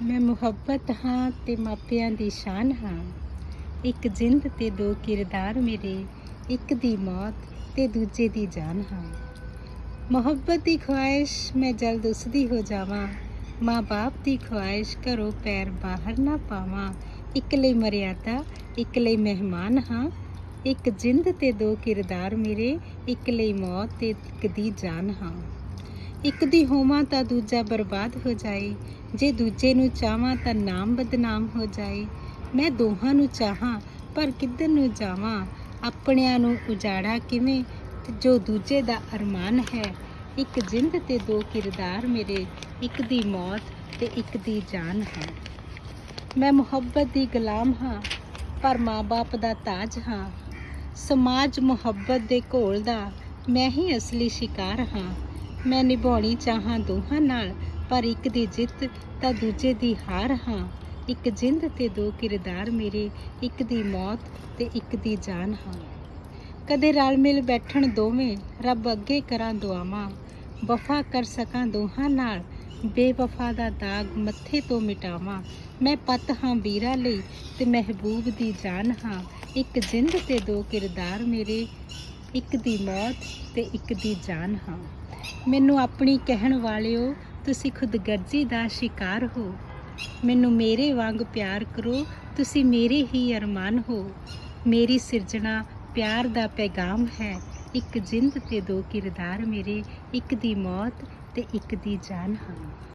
ਮੈਂ ਮੁਹੱਬਤ ਹਾਂ ਤੇ ਮਾਪਿਆਂ ਦੀ ਸ਼ਾਨ ਹਾਂ। ਇੱਕ ਜਿੰਦ ਤੇ ਦੋ ਕਿਰਦਾਰ ਮੇਰੇ, ਇੱਕ ਦੀ ਮੌਤ ਤੇ ਦੂਜੇ ਦੀ ਜਾਨ ਹਾਂ। ਮੁਹੱਬਤ ਦੀ ਖੁਆਇਸ਼ ਮੈਂ ਜਲਦ ਉਸਦੀ ਹੋ ਜਾਵਾਂ। ਮਾਂ-ਬਾਪ ਦੀ ਖੁਆਇਸ਼ ਘਰੋਂ ਪੈਰ ਬਾਹਰ ਨਾ ਪਾਵਾਂ। ਇੱਕ ਲਈ ਮਰਿਆਦਾ ਇੱਕ ਲਈ ਮਹਿਮਾਨ ਹਾਂ। ਇੱਕ ਜਿੰਦ ਤੇ ਦੋ ਕਿਰਦਾਰ ਮੇਰੇ, ਇੱਕ ਲਈ ਮੌਤ ਤੇ ਇੱਕ ਦੀ ਜਾਨ ਹਾਂ। ਇੱਕ ਦੀ ਹੋਵਾਂ ਤਾਂ ਦੂਜਾ ਬਰਬਾਦ ਹੋ ਜਾਏ। ਜੇ ਦੂਜੇ ਨੂੰ ਚਾਹਾਂ ਤਾਂ ਨਾਮ ਬਦਨਾਮ ਹੋ ਜਾਏ। ਮੈਂ ਦੋਹਾਂ ਨੂੰ ਚਾਹਾਂ, ਪਰ ਕਿੱਧਰ ਨੂੰ ਜਾਵਾਂ? ਆਪਣਿਆਂ ਨੂੰ ਉਜਾੜਾ ਕਿਵੇਂ? ਜੋ ਦੂਜੇ ਦਾ ਅਰਮਾਨ ਹੈ, ਇੱਕ ਜਿੰਦ ਤੇ ਦੋ ਕਿਰਦਾਰ ਮੇਰੇ। ਇੱਕ ਦੀ ਮੌਤ ਤੇ ਇੱਕ ਦੀ ਜਾਨ ਹੈ। ਮੈਂ ਮੁਹੱਬਤ ਦੀ ਗੁਲਾਮ ਹਾਂ, ਪਰ ਮਾਂ-ਬਾਪ ਦਾ ਤਾਜ ਹਾਂ। ਸਮਾਜ ਮੁਹੱਬਤ ਦੇ ਘੋਲ ਦਾ ਮੈਂ ਹੀ ਅਸਲੀ ਸ਼ਿਕਾਰ ਹਾਂ। ਮੈਂ ਨਿਭਾਉਣੀ ਚਾਹਾਂ ਦੋਹਾਂ ਨਾਲ, ਪਰ ਇੱਕ ਦੀ ਜਿੱਤ ਤਾਂ ਦੂਜੇ ਦੀ ਹਾਰ ਹਾਂ। ਇੱਕ ਜਿੰਦ ਤੇ ਦੋ ਕਿਰਦਾਰ ਮੇਰੇ, ਇੱਕ ਦੀ ਮੌਤ ਤੇ ਇੱਕ ਦੀ ਜਾਨ ਹਾਂ। ਕਦੇ ਰਲ ਮਿਲ ਬੈਠਣ ਦੋਵੇਂ, ਰੱਬ ਅੱਗੇ ਕਰਾਂ ਦੁਆਵਾਂ। ਵਫਾ ਕਰ ਸਕਾਂ ਦੋਹਾਂ ਨਾਲ, ਬੇਵਫਾ ਦਾ ਦਾਗ ਮੱਥੇ ਤੋਂ ਮਿਟਾਵਾਂ। ਮੈਂ ਪਤ ਹਾਂ ਵੀਰਾ ਲਈ ਤੇ ਮਹਿਬੂਬ ਦੀ ਜਾਨ ਹਾਂ। ਇੱਕ ਜਿੰਦ ਤੇ ਦੋ ਕਿਰਦਾਰ ਮੇਰੇ ਇੱਕ ਦੀ ਮੌਤ ਤੇ ਇੱਕ ਦੀ ਜਾਨ ਹਾਂ। ਮੈਨੂੰ ਆਪਣੀ ਕਹਿਣ ਵਾਲਿਓ, ਤੁਸੀਂ ਖੁਦਗਰਜ਼ੀ ਦਾ ਸ਼ਿਕਾਰ ਹੋ। ਮੈਨੂੰ ਮੇਰੇ ਵਾਂਗ ਪਿਆਰ ਕਰੋ, ਤੁਸੀਂ ਮੇਰੇ ਹੀ ਅਰਮਾਨ ਹੋ। ਮੇਰੀ ਸਿਰਜਣਾ ਪਿਆਰ ਦਾ ਪੈਗਾਮ ਹੈ। ਇੱਕ ਜਿੰਦ ਤੇ ਦੋ ਕਿਰਦਾਰ ਮੇਰੇ, ਇੱਕ ਦੀ ਮੌਤ ਤੇ ਇੱਕ ਦੀ ਜਾਨ ਹਾਂ।